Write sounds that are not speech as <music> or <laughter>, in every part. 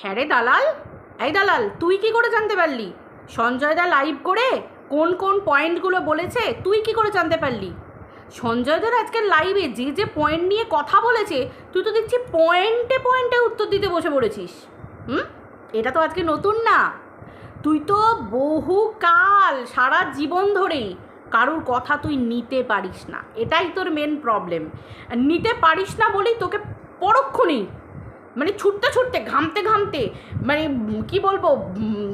হ্যাঁ রে দালাল। এই দালাল, তুই কি করে জানতে পারলি? সঞ্জয় দা লাইভ করে কোন কোন পয়েন্টগুলো বলেছে, তুই কি করে জানতে পারলি? সঞ্জয় দার আজকের লাইভে যে যে পয়েন্ট নিয়ে কথা বলেছে, তুই তো দেখছি পয়েন্টে পয়েন্টে উত্তর দিতে বসে পড়েছিস। হুম? এটা তো আজকে নতুন না। তুই তো বহু কাল সারা জীবন ধরে কারুর কথা তুই নিতে পারিস না। এটাই তোর মেন প্রবলেম নিতে পারিস না বলেই তোকে পরক্ষণেই মানে ছুটতে ছুটতে, ঘামতে ঘামতে মানে কি বলব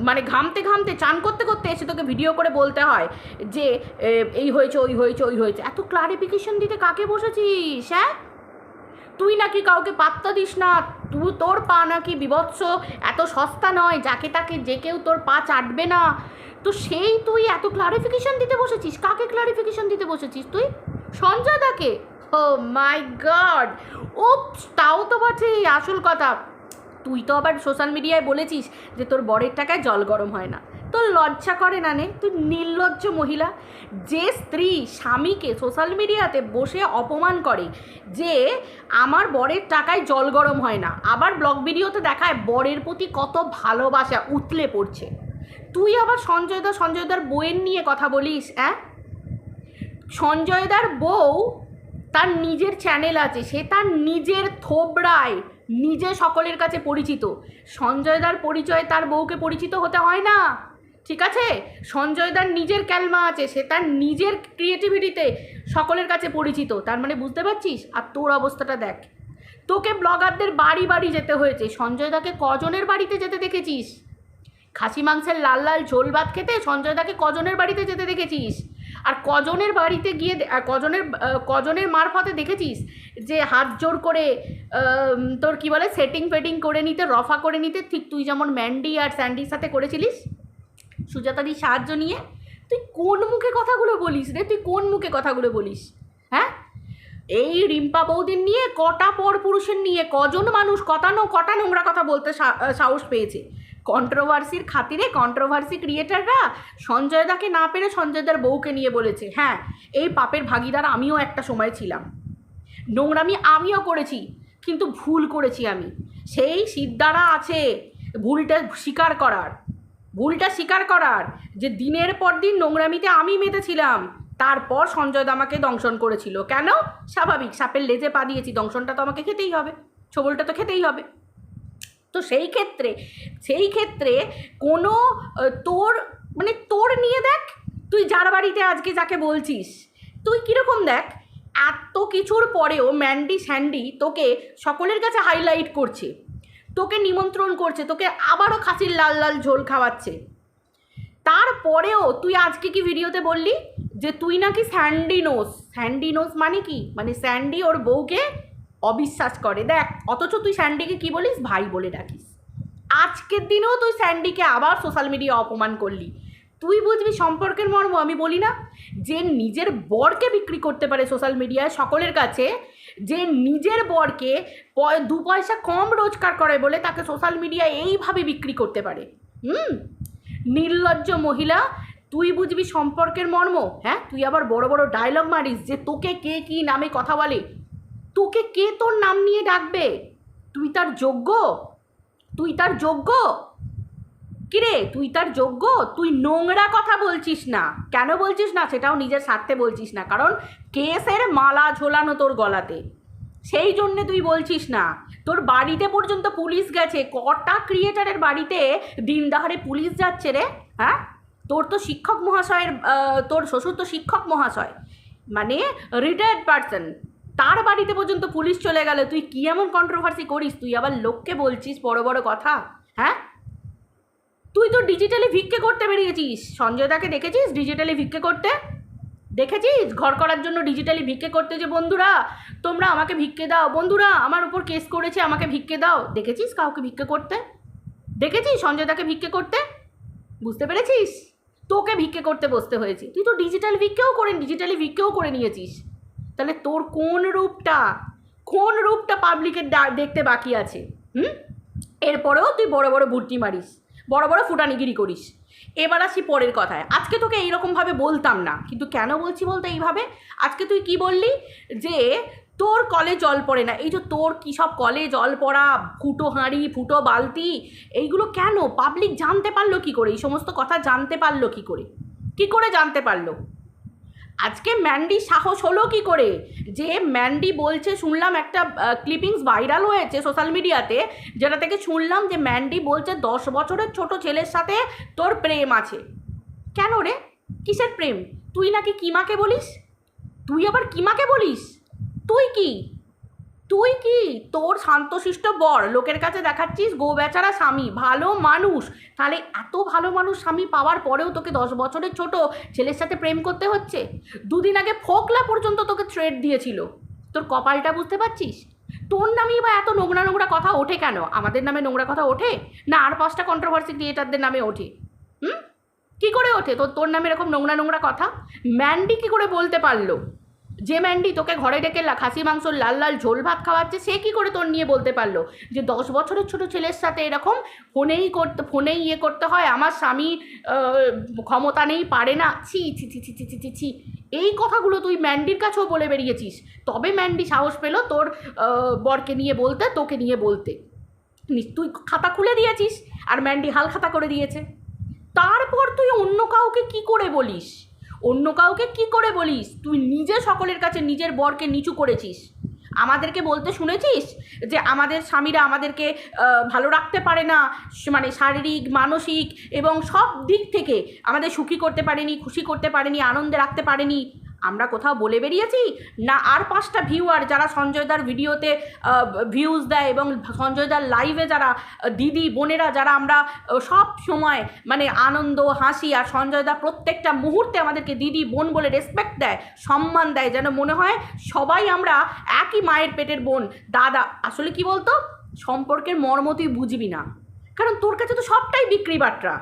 মানে ঘামতে ঘামতে, চান করতে করতে এসে তোকে ভিডিও করে বলতে হয় যে এই হয়েছে, ওই হয়েছে ওই হয়েছে। এত ক্লারিফিকেশন দিতে কাকে বসেছিস হ্যাঁ? তুই নাকি কাউকে পাত্তা দিস না, তুই তোর পা নাকি বিভৎস, এত সস্তা নয়, যাকে তাকে, যে কেউ তোর পা চাটবে না। তো সেই তুই এত ক্লারিফিকেশন দিতে বসেছিস, কাকে ক্লারিফিকেশন দিতে বসেছিস তুই? সঞ্জয় দাকে। মাই গড। ও তাও তো বটে আসল কথা। তুই তো আবার সোশ্যাল মিডিয়ায় বলেছিস যে তোর বরের টাকায় জল গরম হয় না। তোর লজ্জা করে না নে, তুই নির্লজ্জ মহিলা। যে স্ত্রী স্বামীকে সোশ্যাল মিডিয়াতে বসে অপমান করে যে আমার বরের টাকায় জল গরম হয় না, আবার ব্লগ ভিডিওতে দেখায় বরের প্রতি কত ভালোবাসা উতলে পড়ছে। তুই আবার সঞ্জয় দা, সঞ্জয় দার বউয়ের নিয়ে কথা বলিস হ্যাঁ সঞ্জয়দার বউ তার নিজের চ্যানেল আছে, সে তার নিজের থোবড়ায়, নিজে সকলের কাছে পরিচিত। সঞ্জয়দার পরিচয় তার বউকে পরিচিত হতে হয় না, ঠিক আছে? সঞ্জয়দার নিজের ক্যালমা আছে, সে তার নিজের ক্রিয়েটিভিটিতে সকলের কাছে পরিচিত। তার মানে বুঝতে পারছিস? আর তোর অবস্থাটা দেখ। তোকে ব্লগারদের বাড়ি বাড়ি যেতে হয়েছে। সঞ্জয়দাকে কজনের বাড়িতে যেতে দেখেছিস? খাসি মাংসের লাল লাল ঝোল ভাত খেতে সঞ্জয় দাকে কজনের বাড়িতে যেতে দেখেছিস? আর কজনের বাড়িতে গিয়ে কজনের কজনের মারফতে দেখেছিস? যে হাত জোর করে তোর কি বলে সেটিং ফেটিং করে নিতে, রফা করে নিতে, ঠিক তুই যেমন ম্যান্ডি আর স্যান্ডির সাথে করেছিলিস? সুজাতাদির সাহায্য নিয়ে? তুই কোন মুখে কথাগুলো বলিস রে? তুই কোন মুখে কথাগুলো বলিস? হ্যাঁ? এই রিম্পা বৌদির নিয়ে কটা পর পুরুষের নিয়ে কজন মানুষ কটানো কটা নোংরা কথা বলতে সাহস পেয়েছে? কন্ট্রোভার্সির খাতিরে কন্ট্রোভার্সি ক্রিয়েটাররা সঞ্জয় দাকে না পেরে সঞ্জয়দার বউকে নিয়ে বলেছে। হ্যাঁ এই পাপের ভাগিদার আমিও একটা সময় ছিলাম। নোংরামি আমিও করেছি, কিন্তু ভুল করেছি আমি। সেই সিদ্ধারা আছে ভুলটা স্বীকার করার। ভুলটা স্বীকার করার যে দিনের পর দিন নোংরামিতে আমি মেতেছিলাম, তারপর সঞ্জয় দা আমাকে দংশন করেছিল। কেন? স্বাভাবিক, সাপের লেজে পা দিয়েছি, দংশনটা তো আমাকে খেতেই হবে। ছবলটা তো খেতেই হবে। তো সেই ক্ষেত্রে সেই ক্ষেত্রে কোনো তোর মানে তোর নিয়ে দেখ, তুই যার বাড়িতে আজকে যাকে বলছিস, তুই কীরকম দেখ, এত কিছুর পরেও ম্যান্ডি স্যান্ডি তোকে সকলের কাছে হাইলাইট করছে, তোকে নিমন্ত্রণ করছে, তোকে আবারও খাসির লাল লাল ঝোল খাওয়াচ্ছে। তারপরেও তুই আজকে কি ভিডিওতে বললি যে তুই নাকি স্যান্ডিনোস স্যান্ডিনোস মানে কি? মানে স্যান্ডি ওর বউকে অবিশ্বাস করে। দেখ, অথচ তুই স্যান্ডিকে কি বলিস? ভাই বলে ডাকিস। আজকের দিনেও তুই স্যান্ডিকে আবার সোশ্যাল মিডিয়া অপমান করলি। তুই বুঝবি সম্পর্কের মর্ম, আমি বলি না? যে নিজের বরকে বিক্রি করতে পারে সোশ্যাল মিডিয়ায় সকলের কাছে, যে নিজের বরকে দু পয়সা কম রোজগার করে বলে তাকে সোশ্যাল মিডিয়ায় এইভাবে বিক্রি করতে পারে। হুম? নির্লজ্জ মহিলা, তুই বুঝবি সম্পর্কের মর্ম? হ্যাঁ? তুই আবার বড় বড় ডায়লগ মারিস যে তোকে কে কি নামে কথা বলে? তোকে কে তোর নাম নিয়ে ডাকবে? তুই তার যোগ্য? তুই তার যোগ্য? কিরে, তুই তার যোগ্য? তুই নোংরা কথা বলছিস না। কেন বলছিস না? সেটাও নিজের স্বার্থে বলছিস না। কারণ কেসের মালা ঝোলানো তোর গলাতে। সেই জন্যে তুই বলছিস না। তোর বাড়িতে পর্যন্ত পুলিশ গেছে। কটা ক্রিয়েটারের বাড়িতে দিন দাহারে পুলিশ যাচ্ছে রে? হ্যাঁ? তোর তো শিক্ষক মহাশয়ের তোর শ্বশুর তো শিক্ষক মহাশয়। মানে রিটায়ার্ড পার্সন তার বাড়িতে পর্যন্ত পুলিশ চলে গেলে। তুই কি এমন কন্ট্রোভার্সি করিস? তুই আবার লোককে বলছিস, বড় বড় কথা। হ্যাঁ? তুই তো ডিজিটালি ভিক্ষে করতে বেরিয়েছিস। সঞ্জয় দাকে দেখেছিস ডিজিটালি ভিক্ষে করতে? দেখেছিস? ঘর করার জন্য ডিজিটালি ভিক্ষে করতে যে, বন্ধুরা, তোমরা আমাকে ভিক্ষে দাও। বন্ধুরা, আমার উপর কেস করেছে, আমাকে ভিক্ষে দাও। দেখেছিস কাউকে ভিক্ষে করতে? দেখেছিস সঞ্জয় দাকে ভিক্ষে করতে? বুঝতে পেরেছিস? তোকে ভিক্ষে করতে বসতে হয়েছে। তুই তো ডিজিটাল ভিক্ষেও করে ডিজিটালি ভিক্ষেও করে নিয়েছিস। তাহলে তোর কোন রূপটা কোন রূপটা পাবলিকের দেখতে বাকি আছে? হুম? এরপরেও তুই বড় বড় বুট্টি মারিস, বড় বড় ফুটানিগিরি করিস। এবার আসি পরের কথায়। আজকে তোকে এইরকমভাবে বলতাম না, কিন্তু কেন বলছি বলতে এইভাবে? আজকে তুই কি বললি? যে তোর কলে জল পড়ে না, এই যে তোর কী সব কলে জল পড়া, ফুটো হাঁড়ি, ফুটো বালতি, এইগুলো কেন? পাবলিক জানতে পারল কি করে? এই সমস্ত কথা জানতে পারল কি করে? কি করে জানতে পারল? আজকে ম্যান্ডি সাহস হলো কি করে? যে ম্যান্ডি বলছে, শুনলাম একটা ক্লিপিংস ভাইরাল হয়েছে সোশ্যাল মিডিয়াতে যেটা থেকে শুনলাম যে ম্যান্ডি বলছে, দশ বছরের ছোট ছেলের সাথে তোর প্রেম আছে। কেন রে? কিসের প্রেম? তুই নাকি কিমাকে বলিস? তুই আবার কিমাকে বলিস? তুই কি? তুই কি তোর শান্তশিষ্ট বর? লোকের কাছে দেখাচ্ছিস গো বেচারা স্বামী, ভালো মানুষ। তাহলে এত ভালো মানুষ স্বামী পাওয়ার পরেও তোকে দশ বছরের ছোট ছেলের সাথে প্রেম করতে হচ্ছে? দুদিন আগে ফোকলা পর্যন্ত তোকে থ্রেড দিয়েছিল। তোর কপালটা বুঝতে পারছিস? তোর নামেই বা এত নোংরা নোংরা কথা ওঠে কেন? আমাদের নামে নোংরা কথা ওঠে? না আর পাঁচটা কন্ট্রোভার্সি ক্রিয়েটারদের নামে ওঠে? হুম? কী করে ওঠে? তোর তোর নামে এরকম নোংরা নোংরা কথা? ম্যান্ডি কী করে বলতে পারল? যে ম্যান্ডি তোকে ঘরে ডেকে খাসি মাংসর লাল লাল ঝোল ভাত খাওয়াচ্ছে, সে কি করে তোর নিয়ে বলতে পারল? যে দশ বছরের ছোট ছেলের সাথে এরকম ফোনেই করতে, ফোনেই ইয়ে করতে হয়, আমার স্বামী ক্ষমতা নেই, পারে না। ছি ছি ছি ছি ছি ছি ছি এই কথাগুলো তুই ম্যান্ডির কাছেও বলে বেরিয়েছিস। তবে ম্যান্ডি সাহস পেল তোর বরকে নিয়ে বলতে, তোকে নিয়ে বলতে। তুই খাতা খুলে দিয়েছিস, আর ম্যান্ডি হাল খাতা করে দিয়েছে। তারপর তুই অন্য কাউকে কি করে বলিস? অন্য কাউকে কি করে বলিস? তুই নিজে সকলের কাছে নিজের বরকে নিচু করেছিস। আমাদেরকে বলতে শুনেছিস যে আমাদের স্বামীরা আমাদেরকে ভালো রাখতে পারে না মানে শারীরিক, মানসিক এবং সব দিক থেকে আমাদের সুখী করতে পারেনি, খুশি করতে পারেনি, আনন্দে রাখতে পারেনি। আমরা কোথাও বলে বেরিয়েছি? না আর পাঁচটা ভিউয়ার যারা সঞ্জয়দার ভিডিওতে ভিউজ দেয় এবং সঞ্জয়দার লাইভে যারা দিদি, বোনেরা যারা আমরা সব সময় মানে আনন্দ, হাসি আর সঞ্জয়দা প্রত্যেকটা মুহূর্তে আমাদেরকে দিদি, বোন বলে রেসপেক্ট দেয়, সম্মান দেয়, যেন মনে হয় সবাই আমরা একই মায়ের পেটের বোন। দাদা, আসলে কি বলতো? সম্পর্কের মর্ম তুই বুঝবি না। কারণ তোর কাছে তো সবটাই বিক্রি বাট্রা।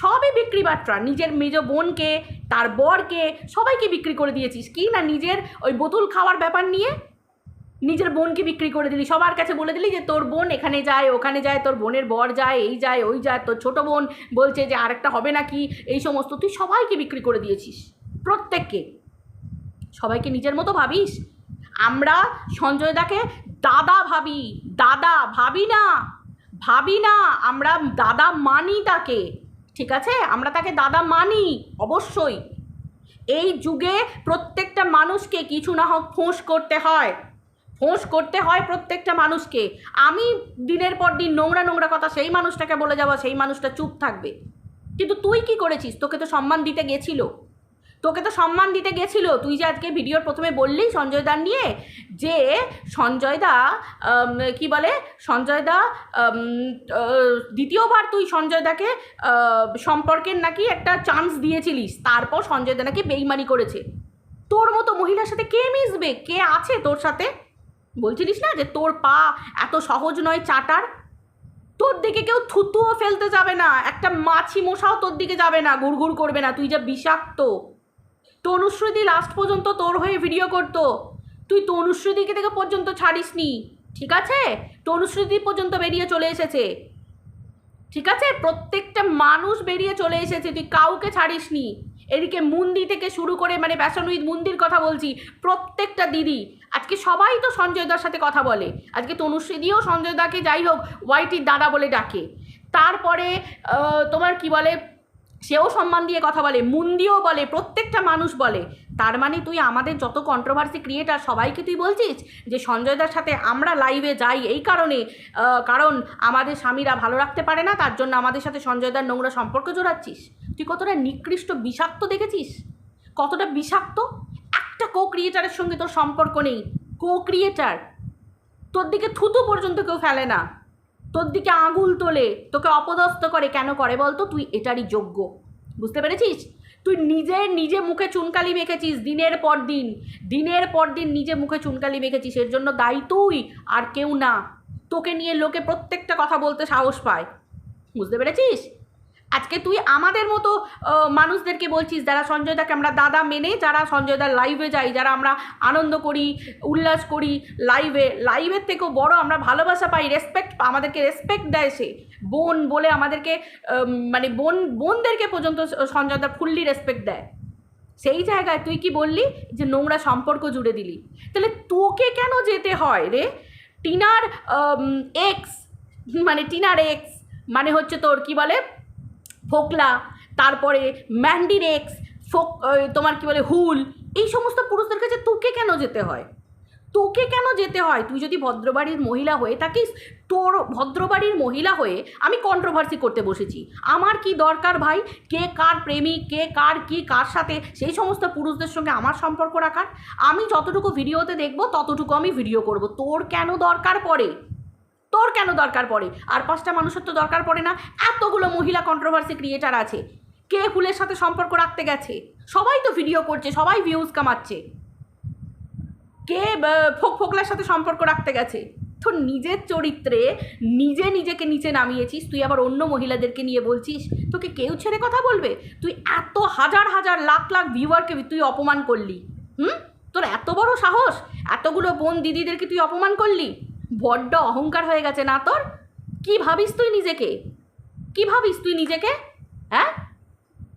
সবই বিক্রি বাট্রা। নিজের মেজ বোনকে, তার বরকে, সবাইকে বিক্রি করে দিয়েছিস। কি না নিজের ওই বোতল খাওয়ার ব্যাপার নিয়ে? নিজের বোনকে বিক্রি করে দিলি। সবার কাছে বলে দিলি যে, তোর বোন এখানে যায়, ওখানে যায়, তোর বোনের বর যায়, এই যায়, ওই যায়, তোর ছোটো বোন বলছে যে, আরেকটা হবে নাকি? এই সমস্ত তুই সবাইকে বিক্রি করে দিয়েছিস। প্রত্যেককে। সবাইকে নিজের মতো ভাবিস? আমরা সঞ্জয় দাকে দাদা ভাবি। দাদা ভাবি না। ভাবি না। আমরা দাদা মানি তাকে ঠিক আছে? আমরা তাকে দাদা মানি, অবশ্যই। এই যুগে প্রত্যেকটা মানুষকে কিছু না হোক ফোঁস করতে হয়। ফোঁস করতে হয় প্রত্যেকটা মানুষকে। আমি দিনের পর দিন নোংরা নোংরা কথা সেই মানুষটাকে বলে যাব, সেই মানুষটা চুপ থাকবে। কিন্তু তুই কি করেছিস? তোকে তো সম্মান দিতে গেছিল। তোকে তো সম্মান দিতে গেছিল। তুই যে আজকে ভিডিওর প্রথমে বললি সঞ্জয় দা নিয়ে যে সঞ্জয় দা কি বলে? সঞ্জয় দা দ্বিতীয়বার তুই সঞ্জয় দাকে সম্পর্কের নাকি একটা চান্স দিয়েছিলিস। তারপর সঞ্জয় দা নাকি বেইমানি করেছে। তোর মতো মহিলার সাথে কে মিশবে? কে আছে তোর সাথে? বলছিলিস না যে তোর পা এত সহজ নয় চাটার? তোর দিকে কেউ থুতুও ফেলতে যাবে না। একটা মাছি মশাও তোর দিকে যাবে না গুড়গুড় করবে না। তুই যা বিষাক্ত। তনুশ্রীদি লাস্ট পর্যন্ত তোর হয়ে ভিডিও করতো। তুই তনুশ্রীদিকে থেকে পর্যন্ত ছাড়িসনি। ঠিক আছে? তনুশ্রীদি পর্যন্ত বেরিয়ে চলে এসেছে। ঠিক আছে? প্রত্যেকটা মানুষ বেরিয়ে চলে এসেছে, তুই কাউকে ছাড়িসনি। এদিকে মুন্দি থেকে শুরু করে মানে ব্যাসন উইথ মুন্দির কথা বলছি, প্রত্যেকটা দিদি। আজকে সবাই তো সঞ্জয় দার সাথে কথা বলে। আজকে তনুশ্রীদিও সঞ্জয় দাকে যাই হোক, ওয়াইটির দাদা বলে ডাকে। তারপরে তোমার কি বলে সেও সম্মান দিয়ে কথা বলে, মুন্দিও বলে, প্রত্যেকটা মানুষ বলে। তার মানে তুই আমাদের যত কন্ট্রোভার্সি ক্রিয়েটার সবাইকে তুই বলছিস যে সঞ্জয়দার সাথে আমরা লাইভে যাই এই কারণে কারণ আমাদের স্বামীরা ভালো রাখতে পারে না, তার জন্য আমাদের সাথে সঞ্জয়দার নোংরা সম্পর্ক জোড়াচ্ছিস। তুই কতটা নিকৃষ্ট বিষাক্ত দেখেছিস? কতটা বিষাক্ত? একটা কো ক্রিয়েটারের সঙ্গে তোর সম্পর্ক নেই। কো ক্রিয়েটার তোর দিকে থুতু পর্যন্ত কেউ ফেলে না। তোর দিকে আঙুল তোলে, তোকে অপদস্থ করে কেন করে বলতো? তুই এটারই যোগ্য। বুঝতে পেরেছিস? তুই নিজে নিজে মুখে চুনকালি মেখেছিস দিনের পর দিন। দিনের পর দিন নিজে মুখে চুনকালি মেখেছিস, এর জন্য দায়ী তুই আর কেউ না। তোকে নিয়ে লোকে প্রত্যেকটা কথা বলতে সাহস পায়। বুঝতে পেরেছিস? আজকে তুই আমাদের মতো মানুষদেরকে বলছিস, যারা সঞ্জয় দাকে আমরা দাদা মেনে, যারা সঞ্জয় দার লাইভে যাই, যারা আমরা আনন্দ করি, উল্লাস করি লাইভে লাইভের থেকেও বড় আমরা ভালোবাসা পাই রেসপেক্ট আমাদেরকে রেসপেক্ট দেয় সে। বোন বলে আমাদেরকে মানে বোন, বোনদেরকে পর্যন্ত সঞ্জয় দা ফুললি রেসপেক্ট দেয়। সেই জায়গায় তুই কি বললি? যে নোংরা সম্পর্ক জুড়ে দিলি। তাহলে তোকে কেন যেতে হয় রে? টিনার এক্স মানে টিনার এক্স মানে হচ্ছে তোর, কি বলে? ফোকলা, তারপরে ম্যান্ডির এক্স ফোক তোমার কি বলে, হুল, এই সমস্ত পুরুষদের কাছে তোকে কেন যেতে হয়? তোকে কেন যেতে হয়? তুই যদি ভদ্রবাড়ির মহিলা হয়ে থাকিস, তোর ভদ্রবাড়ির মহিলা হয়ে আমি কন্ট্রোভার্সি করতে বসেছি। আমার কি দরকার ভাই? কে কার প্রেমিক? কে কার কি? কার সাথে? সেই সমস্ত পুরুষদের সঙ্গে আমার সম্পর্ক রাখার। আমি যতটুকু ভিডিওতে দেখব, ততটুকু আমি ভিডিও করব। তোর কেন দরকার পড়ে? তোর কেন দরকার পড়ে? আর পাঁচটা মানুষের তো দরকার পড়ে না। এতগুলো মহিলা কন্ট্রোভার্সি ক্রিয়েটার আছে। কে ফুলের সাথে সম্পর্ক রাখতে গেছে? সবাই তো ভিডিও করছে, সবাই ভিউজ কামাচ্ছে। কে ফোক ফোকলার সাথে সম্পর্ক রাখতে গেছে? তোর নিজের চরিত্রে নিজে নিজেকে নিচে নামিয়েছিস, তুই আবার অন্য মহিলাদেরকে নিয়ে বলছিস? তোকে কেউ ছেড়ে কথা বলবে? তুই এত হাজার হাজার লাখ লাখ ভিউয়ারকে তুই অপমান করলি। হুম? তোর এত বড় সাহস? এতগুলো বোন দিদিদেরকে তুই অপমান করলি? বড্ড অহংকার হয়ে গেছে না তোর? কি ভাবিস তুই নিজেকে? কি ভাবিস তুই নিজেকে? হ্যাঁ?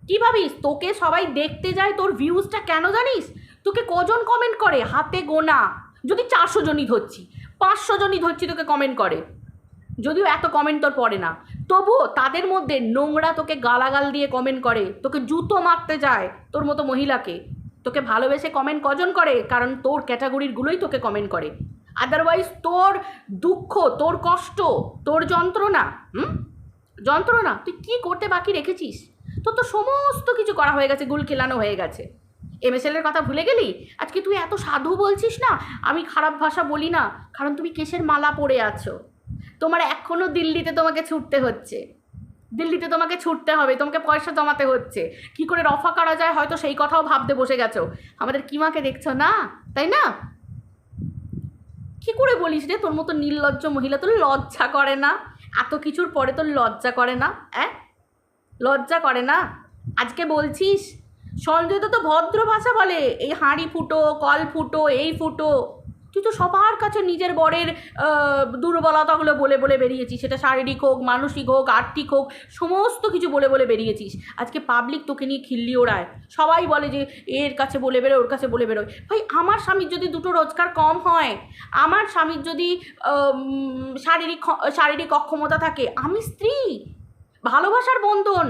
কি ভাবিস? তোকে সবাই দেখতে যায়, তোর ভিউজটা কেন জানিস? তোকে কজন কমেন্ট করে? হাতে গোনা। যদি চারশো জনই ধরছি, পাঁচশো জনই ধরছি, তোকে কমেন্ট করে। যদিও এত কমেন্ট তোর পড়ে না। তবুও তাদের মধ্যে নোংরা তোকে গালাগাল দিয়ে কমেন্ট করে। তোকে জুতো মারতে যায় তোর মতো মহিলাকে। তোকে ভালোবেসে কমেন্ট কজন করে? কারণ তোর ক্যাটাগরিরগুলোই তোকে কমেন্ট করে। আদারওয়াইজ তোর দুঃখ, তোর কষ্ট, তোর যন্ত্রণা, হুম? যন্ত্রণা, তুই কী করতে বাকি রেখেছিস? তোর তো সমস্ত কিছু করা হয়ে গেছে, গুল খেলানো হয়ে গেছে। এমএসএলের কথা ভুলে গেলি? আজকে তুই এত সাধু বলছিস না? আমি খারাপ ভাষা বলি না, কারণ তুমি কেসের মালা পরে আছো। তোমার এখনও দিল্লিতে তোমাকে ছুটতে হচ্ছে। দিল্লিতে তোমাকে ছুটতে হবে, তোমাকে পয়সা জমাতে হচ্ছে। কি করে রফা করা যায়, হয়তো সেই কথাও ভাবতে বসে গেছো। আমাদের কিমাকে দেখছ না? তাই না? কি করে বলিস রে? তোর মতো নির্লজ্জ মহিলা তোর লজ্জা করে না। এত কিছুর পরে তোর লজ্জা করে না, অ্যাঁ? লজ্জা করে না? আজকে বলছিস? সঞ্জয় তো ভদ্র ভাষা বলে, এই হাঁড়ি ফুটো, কল ফুটো, এই ফুটো। তুই তো সবার কাছে নিজের বরের দুর্বলতাগুলো বলে বলে বেরিয়েছিস। সেটা শারীরিক হোক, মানসিক হোক, আর্থিক হোক, সমস্ত কিছু বলে বলে বেরিয়েছিস। আজকে পাবলিক তোকে নিয়ে খিল্লি ওড়ায়। সবাই বলে যে, এর কাছে বলে বেরো ওর কাছে বলে বেরোয়। ভাই, আমার স্বামীর যদি দুটো রোজগার কম হয়, আমার স্বামীর যদি শারীরিক শারীরিক অক্ষমতা থাকে, আমি স্ত্রী। ভালোবাসার বন্ধন,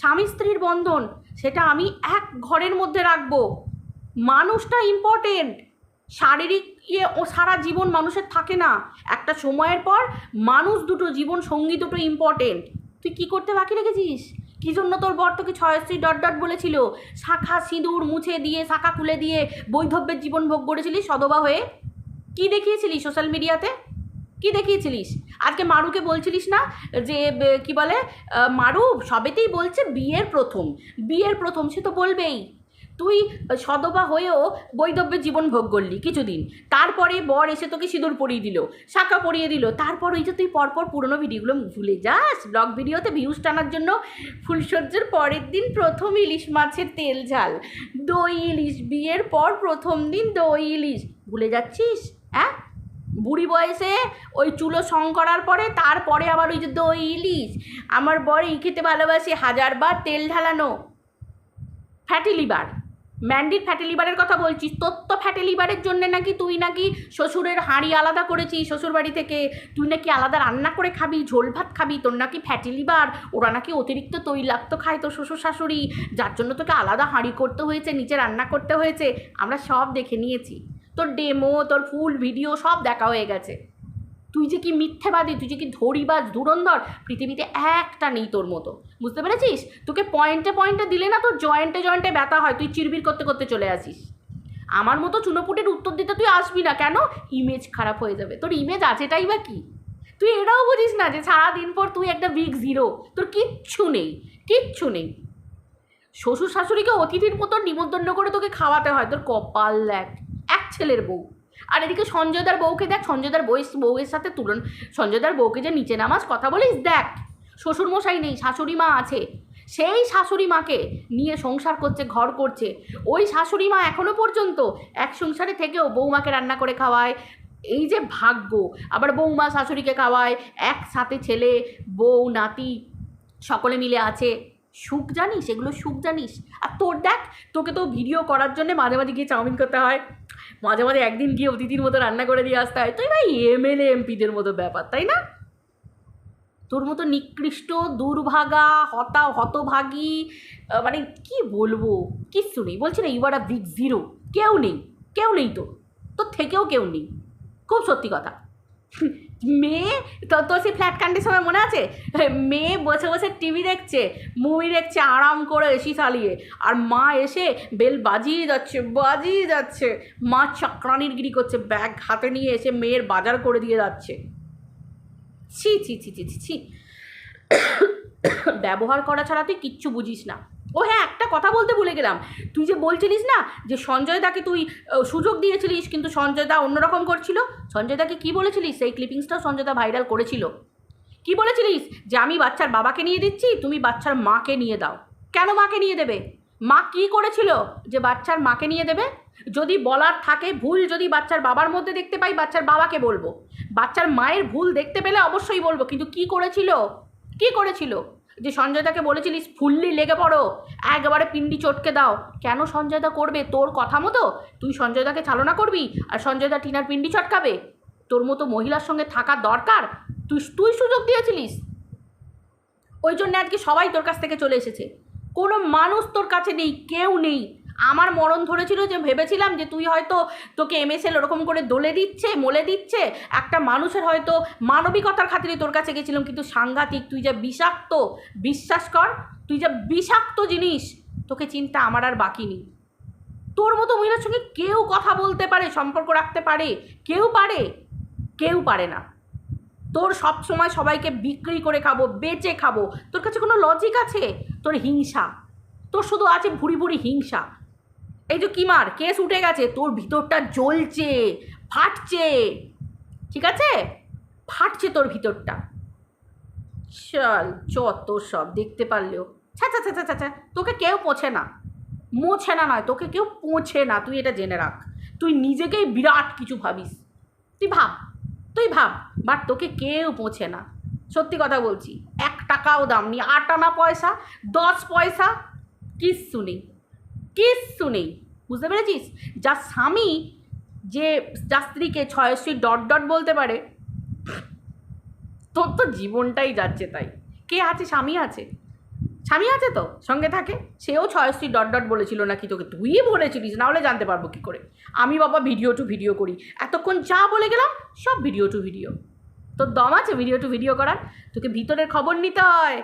স্বামী স্ত্রীর বন্ধন, সেটা আমি এক ঘরের মধ্যে রাখব। মানুষটা ইম্পর্টেন্ট শারীরিক ইয়ে ও সারা জীবন মানুষের থাকে না। একটা সময়ের পর মানুষ দুটো, জীবন সঙ্গী দুটো ইম্পর্টেন্ট তুই কি করতে বাকি রেখেছিস? কি জন্য তোর বর তোকে ছয়শ্রী ডট ডট বলেছিল? শাখা সিঁদুর মুছে দিয়ে, শাখা খুলে দিয়ে বৈধব্যের জীবন ভোগ করেছিলিস সদবা হয়ে? কি দেখিয়েছিলিস সোশ্যাল মিডিয়াতে কি দেখিয়েছিলিস? আজকে মারুকে বলছিলিস না যে কি বলে মারু সবেতেই বলছে বিয়ের প্রথম। বিয়ের প্রথম, সে তো বলবেই। তুই সদবা হয়েও বৈধব্যের জীবন ভোগ করলি কিছুদিন। তারপরে বর এসে তোকে সিঁদুর পরিয়ে দিল, শাখা পরিয়ে দিল। তারপর ওই যে তুই পরপর পুরোনো ভিডিওগুলো ভুলে যাস। ব্লগ ভিডিওতে ভিউজ টানার জন্য ফুলসজ্জার পরের দিন প্রথম ইলিশ মাছের তেল ঝাল। দই, ইলিশ বিয়ের পর প্রথম দিন দই, ইলিশ। ভুলে যাচ্ছিস? হ্যাঁ বুড়ি বয়সে ওই চুলো সং করার পরে তারপরে আবার ওই যে দই, ইলিশ। আমার বর এই খেতে ভালোবাসে, হাজারবার তেল ঢালানো। ফ্যাটি লিভার ম্যান্ডির ফ্যাটি লিভারের কথা বলছিস? তোর তো ফ্যাটি লিভারের জন্য নাকি তুই নাকি শ্বশুরের হাঁড়ি আলাদা করেছিস? শ্বশুর বাড়ি থেকে তুই নাকি আলাদা রান্না করে খাবি, ঝোল ভাত খাবি, তোর নাকি ফ্যাটি লিভার ওরা নাকি অতিরিক্ত তৈলাক্ত খায় তোর শ্বশুর শাশুড়ি যার জন্য তোকে আলাদা হাঁড়ি করতে হয়েছে, নিচে রান্না করতে হয়েছে, আমরা সব দেখে নিয়েছি। তোর ডেমো তোর ফুল ভিডিও সব দেখা হয়ে গেছে। তুই যে কি মিথ্যেবাদী, তুই যে কি ধরিবাজ, ধুরন্ধর, পৃথিবীতে একটা নেই তোর মতো। বুঝতে পেরেছিস? তোকে পয়েন্টে পয়েন্টে দিলে না তোর জয়েন্টে জয়েন্টে ব্যথা হয়, তুই চিরবির করতে করতে চলে আসিস। আমার মতো চুনোপুটির উত্তর দিতে তুই আসবি না কেন? ইমেজ খারাপ হয়ে যাবে। তোর ইমেজ আছেটাই বা কি? তুই এটাও বুঝিস না যে সারাদিন পর তুই একটা বিগ জিরো তোর কিচ্ছু নেই কিচ্ছু নেই। শ্বশুর শাশুড়িকে অতিথির মতো নিমন্ত্রণ করে তোকে খাওয়াতে হয়, তোর কপাল দেখ। এক ছেলের বউ। আর এদিকে সঞ্জয়দার বউকে দেখ, সঞ্জয়দার বউয়ের বউয়ের সাথে তুলন, সঞ্জয়দার বউকে যে নিচে নামাজ কথা বলিস? দেখ শ্বশুর মশাই নেই শাশুড়ি মা আছে। সেই শাশুড়ি মাকে নিয়ে সংসার করছে, ঘর করছে। ওই শাশুড়ি মা এখনও পর্যন্ত এক সংসারে থেকেও বৌমাকে রান্না করে খাওয়ায়। এই যে ভাগ্য, আবার বৌমা শাশুড়িকে খাওয়ায়। একসাথে ছেলে, বউ, নাতি, সকলে মিলে আছে। সুখ জানিস? এগুলো সুখ জানিস? আর তোর দেখ, তোকে তো ভিডিও করার জন্য মাঝে মাঝে গিয়ে চাউমিন করতে হয়। মাঝে মাঝে একদিন গিয়ে অতিথির মতো রান্না করে দিয়ে আসতে হয়। তুই ভাই এমএলএ এমপিদের মতো ব্যাপার, তাই না? তোর মতো নিকৃষ্ট, দুর্ভাগা, হতা, হতভাগী মানে কি বলব? কিচ্ছু নেই। বলছি না you are a big zero কেউ নেই কেউ নেই তো তোর থেকেও কেউ নেই। খুব সত্যি কথা। মেয়ে, তো তোর সেই ফ্ল্যাট কান্ডের সময় মনে আছে? মেয়ে বসে বসে টিভি দেখছে মুভি দেখছে, আরাম করে এসি চালিয়ে। আর মা এসে বেল বাজিয়ে যাচ্ছে বাজিয়ে যাচ্ছে। মা চাকরানির গিরি করছে, ব্যাগ হাতে নিয়ে এসে মেয়ের বাজার করে দিয়ে যাচ্ছে। ছি ছি ছি ছি ছি ছি। <coughs> ব্যবহার করা ছাড়া তুই কিচ্ছু বুঝিস না। ও হ্যাঁ একটা কথা বলতে ভুলে গেলাম। তুই যে বলছিলিস না যে সঞ্জয় দাকে তুই সুযোগ দিয়েছিলিস, কিন্তু সঞ্জয় দা অন্যরকম করছিল? সঞ্জয় দাকে কী বলেছিলিস? সেই ক্লিপিংসটাও সঞ্জয় দা ভাইরাল করেছিল। কি বলেছিলিস? যে আমি বাচ্চার বাবাকে নিয়ে দিচ্ছি, তুমি বাচ্চার মাকে নিয়ে দাও। কেন মাকে নিয়ে দেবে? মা কি করেছিল যে বাচ্চার মাকে নিয়ে দেবে? যদি বলার থাকে ভুল যদি বাচ্চার বাবার মধ্যে দেখতে পাই, বাচ্চার বাবাকে বলব। বাচ্চার মায়ের ভুল দেখতে পেলে অবশ্যই বলব, কিন্তু কি করেছিল? কি করেছিল? যে সঞ্জয়দাকে বলেছিলিস, ফুললি লেগে পড়ো, একবারে পিন্ডি চটকে দাও। কেন সঞ্জয়দা করবে? তোর কথা মতো? তুই সঞ্জয়দাকে চালনা করবি আর সঞ্জয়দা টিনার পিন্ডি চটকাবে? তোর মতো মহিলার সঙ্গে থাকা দরকার? তুই তুই সুযোগ দিয়েছিলিস। ওই জন্য আজকে সবাই তোর কাছ থেকে চলে এসেছে। কোনো মানুষ তোর কাছে নেই, কেউ নেই। আমার মরণ ধরেছিল যে ভেবেছিলাম যে তুই হয়তো তোকে এমএসএল ওরকম করে দোলে দিচ্ছে, মোলে দিচ্ছে। একটা মানুষের হয়তো মানবিকতার খাতিরে তোর কাছে গেছিলাম, কিন্তু সাংঘাতিক তুই যা বিষাক্ত, বিশ্বাস কর, তুই যা বিষাক্ত জিনিস, তোকে চিন্তা আমার আর বাকি নেই। তোর মতো মহিলার সঙ্গে কেউ কথা বলতে পারে, সম্পর্ক রাখতে পারে, কেউ পারে কেউ পারে না। তোর সব সময় সবাইকে বিক্রি করে খাব, বেচে খাব, তোর কাছে কোনো লজিক আছে? তোর হিংসা। তোর শুধু আছে ভুড়ি ভুড়ি হিংসা। এই যে কিমার, কেস উঠে গেছে, তোর ভিতরটা জ্বলছে, ফাটছে, ঠিক আছে? ফাটছে তোর ভিতরটা। চল, যত সব দেখতে পারলেও। ছা ছা ছা ছা তোকে কেউ পোছে না। মোছে না নয়, তোকে কেউ পোছে না, তুই এটা জেনে রাখ। তুই নিজেকেই বিরাট কিছু ভাবিস। তুই ভাব তুই ভাব, বাট তোকে কেউ পৌঁছে না। সত্যি কথা বলছি, এক টাকাও দাম নেই, আট আনা পয়সা, দশ পয়সা, কিচ্ছু নেই। কিচ্ছু নেই। বুঝতে পেরেছিস? যার স্বামী যে যার স্ত্রীকে ছয়শ্রী ডট ডট বলতে পারে, তোর তো জীবনটাই যাচ্ছে তাই। কে আছে? স্বামী আছে। স্বামী আছে তো? সঙ্গে থাকে? সেও ছয়শ্রী ডট ডট বলেছিল নাকি তোকে? তুই বলেছিলিস, না হলে জানতে পারব কী করে। আমি বাবা ভিডিও টু ভিডিও করি। এতক্ষণ যা বলে গেলাম, সব ভিডিও টু ভিডিও তোর দম আছে ভিডিও টু ভিডিও করার? তোকে ভিতরের খবর নিতে হয়।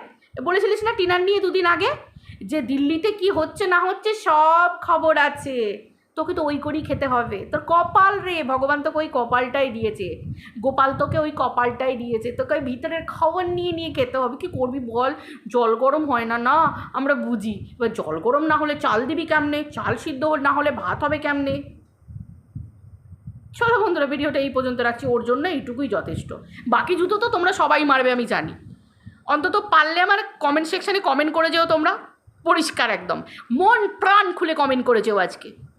বলেছিলিস না টিনার নিয়ে দুদিন আগে? যে দিল্লিতে কি হচ্ছে না হচ্ছে সব খবর আছে। তোকে তো ওই করেই খেতে হবে। তোর কপাল রে, ভগবান তোকে ওই কপালটাই দিয়েছে। গোপাল তোকে ওই কপালটাই দিয়েছে। তোকে ওই ভিতরের খবর নিয়ে নিয়ে খেতে হবে। কি করবি বল? জল গরম হয় না না? আমরা বুঝি। এবার জল গরম না হলে চাল দিবি কেমনে? চাল সিদ্ধ না হলে ভাত হবে কেমনে? চলো বন্ধুরা, ভিডিওটা এই পর্যন্ত রাখছি। ওর জন্য এইটুকুই যথেষ্ট। বাকি জুতো তো তোমরা সবাই মারবে, আমি জানি। অন্তত পারলে আমার কমেন্ট সেকশানে কমেন্ট করে যেও তোমরা। পরিষ্কার একদম। মন প্রাণ খুলে কমেন্ট করেছে ও আজকে।